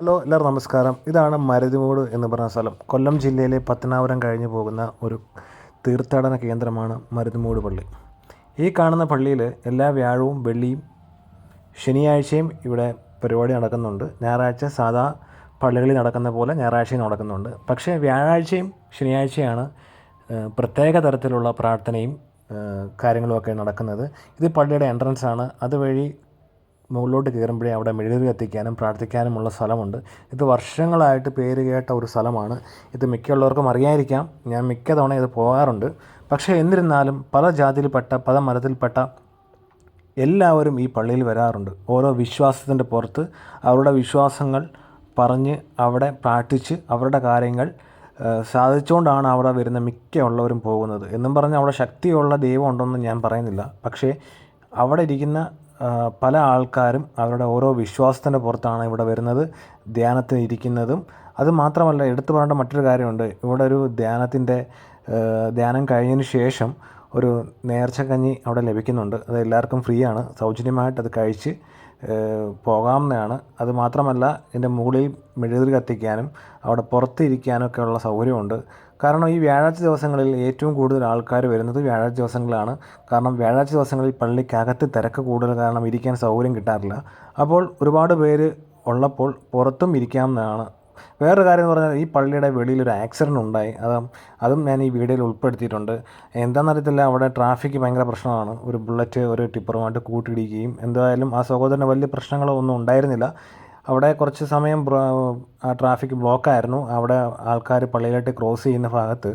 Hello എല്ലാവർക്കും നമസ്കാരം. ഇതാണ് മരുതിമൂട് എന്ന് പറഞ്ഞ സ്ഥലം. കൊല്ലം ജില്ലയിലെ പത്തനാപുരം കഴിഞ്ഞു പോകുന്ന ഒരു തീർത്ഥാടന കേന്ദ്രമാണ് മരുതിമൂട് പള്ളി. ഈ കാണുന്ന പള്ളിയിൽ എല്ലാ വ്യാഴവും വെള്ളിയും ശനിയാഴ്ചയും ഇവിടെ പരിപാടി നടക്കുന്നുണ്ട്. ഞായറാഴ്ച സാധാ പള്ളികളിൽ നടക്കുന്ന പോലെ ഞായറാഴ്ചയും നടക്കുന്നുണ്ട്. പക്ഷേ വ്യാഴാഴ്ചയും ശനിയാഴ്ചയാണ് പ്രത്യേക തരത്തിലുള്ള പ്രാർത്ഥനയും കാര്യങ്ങളുമൊക്കെ നടക്കുന്നത്. ഇത് പള്ളിയുടെ എൻട്രൻസ് ആണ്. അതുവഴി മുകളിലോട്ട് കയറുമ്പോഴേ അവിടെ മെഴുകുതിരി കത്തിക്കാനും പ്രാർത്ഥിക്കാനുമുള്ള സ്ഥലമുണ്ട്. ഇത് വർഷങ്ങളായിട്ട് പേര് കേട്ട ഒരു സ്ഥലമാണ്. ഇത് മിക്കുള്ളവർക്കും അറിയാതിരിക്കാം. ഞാൻ മിക്ക തവണ ഇത് പോകാറുണ്ട്. പക്ഷേ എന്നിരുന്നാലും പല ജാതിയിൽപ്പെട്ട പല മതത്തിൽപ്പെട്ട എല്ലാവരും ഈ പള്ളിയിൽ വരാറുണ്ട്. ഓരോ വിശ്വാസത്തിന്റെ പുറത്ത് അവരുടെ വിശ്വാസങ്ങൾ പറഞ്ഞ് അവിടെ പ്രാർത്ഥിച്ച് അവരുടെ കാര്യങ്ങൾ സാധിച്ചുകൊണ്ടാണ് അവിടെ വരുന്ന മിക്ക ഉള്ളവരും പോകുന്നത്. എന്നും പറഞ്ഞ് അവിടെ ശക്തിയുള്ള ദൈവം ഉണ്ടെന്ന് ഞാൻ പറയുന്നില്ല. പക്ഷേ അവിടെ ഇരിക്കുന്ന പല ആൾക്കാരും അവരുടെ ഓരോ വിശ്വാസത്തിന്റെ പുറത്താണ് ഇവിടെ വരുന്നത് ധ്യാനത്തിന് ഇരിക്കുന്നതും. അത് മാത്രമല്ല എടുത്തു പറയേണ്ട മറ്റൊരു കാര്യമുണ്ട്. ഇവിടെ ഒരു ധ്യാനത്തിന്റെ ധ്യാനം കഴിഞ്ഞതിന് ശേഷം ഒരു നേർച്ചക്കഞ്ഞി അവിടെ ലഭിക്കുന്നുണ്ട്. അത് എല്ലാവർക്കും ഫ്രീ ആണ് സൗജന്യമായിട്ട് അത് കഴിച്ച് പോകാമെന്നാണ് അത് മാത്രമല്ല ഇതിന്റെ മുകളിൽ മെഴുകുതിരി കത്തിക്കാനും അവിടെ പുറത്തിരിക്കാനൊക്കെ ഉള്ള സൗകര്യമുണ്ട്. കാരണം ഈ വ്യാഴാഴ്ച ദിവസങ്ങളിൽ ഏറ്റവും കൂടുതൽ ആൾക്കാർ വരുന്നത് വ്യാഴാഴ്ച ദിവസങ്ങളിലാണ് കാരണം വ്യാഴാഴ്ച ദിവസങ്ങളിൽ പള്ളിക്കകത്ത് തിരക്ക് കൂടുതൽ കാരണം ഇരിക്കാൻ സൗകര്യം കിട്ടാറില്ല. അപ്പോൾ ഒരുപാട് പേര് ഉള്ളപ്പോൾ പുറത്തും ഇരിക്കാവുന്നതാണ്. വേറൊരു കാര്യം എന്ന് പറഞ്ഞാൽ ഈ പള്ളിയുടെ വെളിയിൽ ഒരു ആക്സിഡന്റ് ഉണ്ടായി. അത് അതും ഞാൻ ഈ വീഡിയോയിൽ ഉൾപ്പെടുത്തിയിട്ടുണ്ട്. എന്താണെന്നറിയത്തില്ല അവിടെ ട്രാഫിക് ഭയങ്കര പ്രശ്നമാണ്. ഒരു ബുള്ളറ്റ് ഒരു ടിപ്പറുമായിട്ട് കൂട്ടിയിടിക്കുകയും എന്തായാലും ആ സഹോദരന് വലിയ പ്രശ്നങ്ങളോ ഒന്നും ഉണ്ടായിരുന്നില്ല. അവിടെ കുറച്ച് സമയം ട്രാഫിക് ബ്ലോക്കായിരുന്നു. അവിടെ ആൾക്കാർ പള്ളിയിലോട്ട് ക്രോസ് ചെയ്യുന്ന ഭാഗത്ത്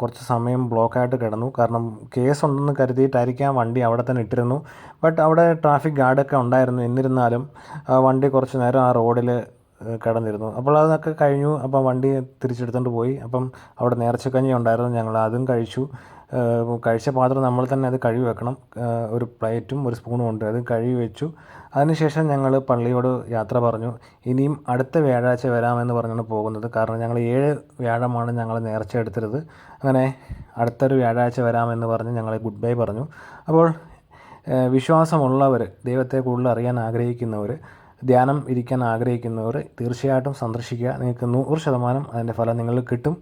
കുറച്ച് സമയം ബ്ലോക്കായിട്ട് കിടന്നു. കാരണം കേസ് ഉണ്ടെന്ന് കരുതിയിട്ടായിരിക്കാം വണ്ടി അവിടെ തന്നെ ഇട്ടിരുന്നു. ബട്ട് അവിടെ ട്രാഫിക് ഗാർഡൊക്കെ ഉണ്ടായിരുന്നു. എന്നിരുന്നാലും വണ്ടി കുറച്ച് നേരം ആ റോഡിൽ കിടന്നിരുന്നു. അപ്പോൾ അതൊക്കെ കഴിഞ്ഞു. അപ്പം വണ്ടി തിരിച്ചെടുത്തുകൊണ്ട് പോയി. അപ്പം അവിടെ നേർച്ചക്കഞ്ഞി ഉണ്ടായിരുന്നു. ഞങ്ങൾ അതും കഴിച്ചു. കഴിച്ച പാത്രം നമ്മൾ തന്നെ അത് കഴുകി വെക്കണം. ഒരു പ്ലേറ്റും ഒരു സ്പൂണും ഉണ്ട്. അത് കഴുകി വെച്ചു. അതിനുശേഷം ഞങ്ങൾ പള്ളിയോട് യാത്ര പറഞ്ഞു. ഇനിയും അടുത്ത വ്യാഴാഴ്ച വരാമെന്ന് പറഞ്ഞാണ് പോകുന്നത്. കാരണം ഞങ്ങൾ ഏഴ് വ്യാഴമാണ് ഞങ്ങൾ നേർച്ച എടുത്തിരുന്നത്. അങ്ങനെ അടുത്തൊരു വ്യാഴാഴ്ച വരാമെന്ന് പറഞ്ഞ് ഞങ്ങൾ ഗുഡ് ബൈ പറഞ്ഞു. അപ്പോൾ വിശ്വാസമുള്ളവർ ദൈവത്തെ കൂടുതൽ അറിയാൻ ആഗ്രഹിക്കുന്നവർ ധ്യാനം ഇരിക്കാൻ ആഗ്രഹിക്കുന്നവർ തീർച്ചയായിട്ടും സന്ദർശിക്കുക. നിങ്ങൾക്ക് നൂറ് ശതമാനം അതിന്റെ ഫലം നിങ്ങൾക്ക് കിട്ടും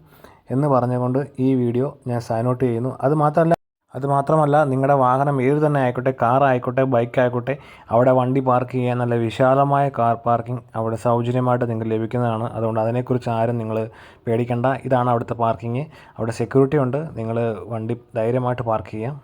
എന്ന് പറഞ്ഞുകൊണ്ട് ഈ വീഡിയോ ഞാൻ സൈൻ ഔട്ട് ചെയ്യുന്നു. അത് മാത്രമല്ല അത് മാത്രമല്ല നിങ്ങളുടെ വാഹനം ഏത് തന്നെ ആയിക്കോട്ടെ കാർ ആയിക്കോട്ടെ ബൈക്ക് ആയിക്കോട്ടെ അവിടെ വണ്ടി പാർക്ക് ചെയ്യാൻ നല്ല വിശാലമായ കാർ പാർക്കിംഗ് അവിടെ സൗജന്യമായിട്ട് നിങ്ങൾക്ക് ലഭിക്കുന്നതാണ്. അതുകൊണ്ട് അതിനെക്കുറിച്ച് ആരും നിങ്ങൾ പേടിക്കേണ്ട. ഇതാണ് അവിടുത്തെ പാർക്കിംഗ് അവിടെ സെക്യൂരിറ്റി ഉണ്ട്. നിങ്ങൾ വണ്ടി ധൈര്യമായിട്ട് പാർക്ക് ചെയ്യാം